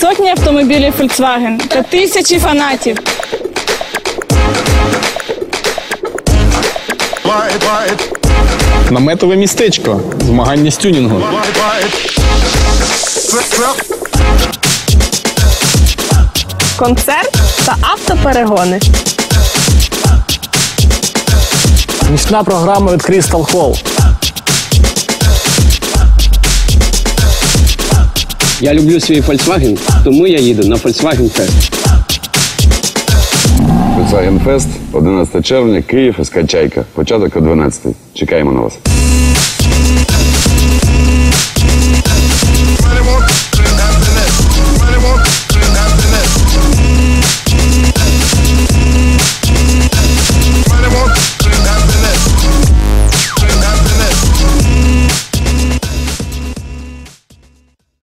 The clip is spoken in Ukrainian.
Сотні автомобілів Volkswagen та тисячі фанатів. Наметове містечко. Змагання з тюнінгу. Концерт та автоперегони. Нічна програма від Crystal Hall. Я люблю свій Volkswagen, тому я їду на Volkswagen Fest. Volkswagen Fest, 11 червня, Київ, СК Чайка. Початок о 12. Чекаємо на вас.